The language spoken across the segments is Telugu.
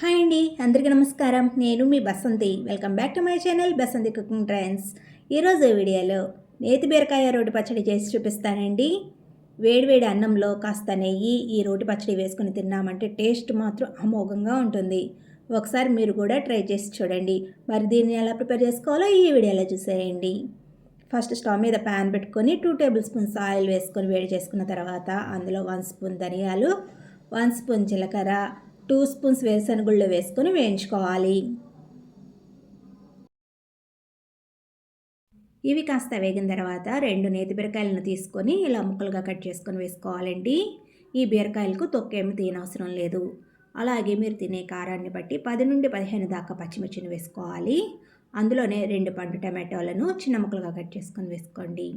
హాయ్ అండి అందరికీ నమస్కారం. నేను మీ Basanthi. Welcome back to my channel Basanthi cooking trends ఈరోజు వీడియోలో నేతి బీరకాయ రోటి పచ్చడి చేసి చూపిస్తానండి. వేడివేడి అన్నంలో కాస్త నెయ్యి ఈ రోటి పచ్చడి వేసుకుని తిన్నామంటే టేస్ట్ మాత్రం అమోఘంగా ఉంటుంది. ఒకసారి మీరు కూడా ట్రై చేసి చూడండి. మరి దీన్ని ఎలా ప్రిపేర్ చేసుకోవాలో ఈ వీడియోలో చూసేయండి. ఫస్ట్ స్టవ్ మీద ప్యాన్ పెట్టుకొని టూ టేబుల్ స్పూన్స్ ఆయిల్ వేసుకొని వేడి చేసుకున్న తర్వాత అందులో వన్ స్పూన్ ధనియాలు వన్ స్పూన్ జీలకర్ర టూ స్పూన్స్ వేరుశనగుళ్ళు వేసుకొని వేయించుకోవాలి. ఇవి కాస్త వేగిన తర్వాత రెండు నేతి బీరకాయలను తీసుకొని ఇలా ముక్కలుగా కట్ చేసుకొని వేసుకోవాలండి. ఈ బీరకాయలకు తొక్కేమి తీయనవసరం లేదు. అలాగే మీరు తినే కారాన్ని బట్టి పది నుండి పదిహేను దాకా పచ్చిమిర్చిని వేసుకోవాలి. అందులోనే రెండు పండు టమాటోలను చిన్న ముక్కలుగా కట్ చేసుకొని వేసుకోండి.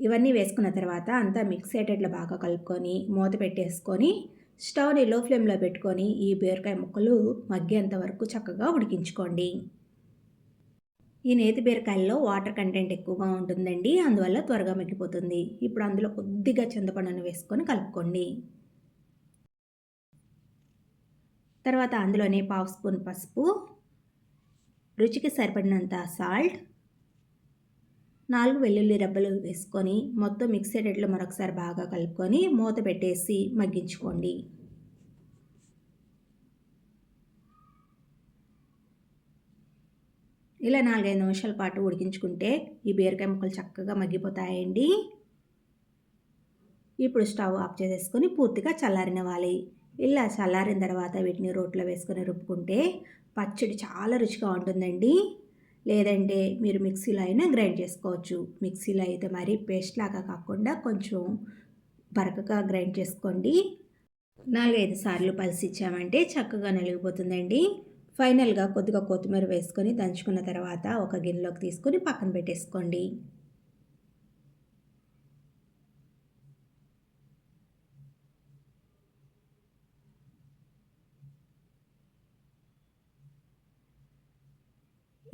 ఇవన్నీ వేసుకున్న తర్వాత అంతా మిక్స్ అయ్యేటట్లు బాగా కలుపుకొని మూత పెట్టేసుకొని స్టవ్ని లో ఫ్లేమ్లో పెట్టుకొని ఈ బీరకాయ ముక్కలు మగ్గేంత వరకు చక్కగా ఉడికించుకోండి. ఈ నేతి బీరకాయల్లో వాటర్ కంటెంట్ ఎక్కువగా ఉంటుందండి. అందువల్ల త్వరగా మగ్గిపోతుంది. ఇప్పుడు అందులో కొద్దిగా చింతపండును వేసుకొని కలుపుకోండి. తర్వాత అందులోనే పావు స్పూన్ పసుపు రుచికి సరిపడినంత సాల్ట్ నాలుగు వెల్లుల్లి రబ్బలు వేసుకొని మొత్తం మిక్స్ మరొకసారి బాగా కలుపుకొని మూత పెట్టేసి మగ్గించుకోండి. ఇలా నాలుగైదు నిమిషాల పాటు ఉడికించుకుంటే ఈ బీరకాయ ముక్కలు చక్కగా మగ్గిపోతాయండి. ఇప్పుడు స్టవ్ ఆఫ్ చేసేసుకొని పూర్తిగా చల్లారినవ్వాలి. ఇలా చల్లారిన తర్వాత వీటిని రోట్లో వేసుకొని రుబ్బుకుంటే పచ్చడి చాలా రుచిగా ఉంటుందండి. లేదంటే మీరు మిక్సీలో అయినా గ్రైండ్ చేసుకోవచ్చు. మిక్సీలో అయితే మరి పేస్ట్ లాగా కాకుండా కొంచెం బరకగా గ్రైండ్ చేసుకోండి. నాలుగైదు సార్లు పలిసి ఇచ్చామంటే చక్కగా నలిగిపోతుందండి. ఫైనల్గా కొద్దిగా కొత్తిమీర వేసుకొని దంచుకున్న తర్వాత ఒక గిన్నెలోకి తీసుకొని పక్కన పెట్టేసుకోండి.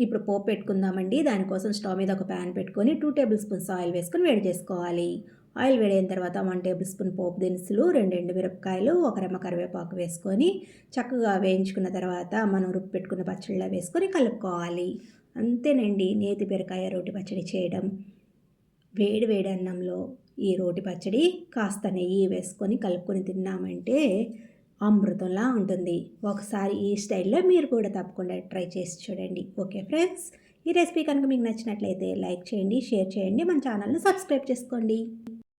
ఇప్పుడు పోపు పెట్టుకుందామండి. దానికోసం స్టవ్ మీద ఒక ప్యాన్ పెట్టుకొని టూ టేబుల్ స్పూన్స్ ఆయిల్ వేసుకొని వేడి చేసుకోవాలి. ఆయిల్ వేడైన తర్వాత వన్ టేబుల్ స్పూన్ పోపు దినుసులు రెండు ఎండు మిరపకాయలు ఒక రెమ్మ కరివేపాకు వేసుకొని చక్కగా వేయించుకున్న తర్వాత మనం రుబ్బు పెట్టుకున్న పచ్చడిలో వేసుకొని కలుపుకోవాలి. అంతేనండి నేతి బీరకాయ రోటి పచ్చడి చేయడం. వేడి వేడి అన్నంలో ఈ రోటి పచ్చడి కాస్త నెయ్యి వేసుకొని కలుపుకొని తిన్నామంటే అమృతంలా ఉంటుంది. ఒకసారి ఈ స్టైల్లో మీరు కూడా తప్పకుండా ట్రై చేసి చూడండి. ఓకే ఫ్రెండ్స్ ఈ రెసిపీ కనుక మీకు నచ్చినట్లయితే లైక్ చేయండి షేర్ చేయండి మన ఛానల్ని సబ్స్క్రైబ్ చేసుకోండి.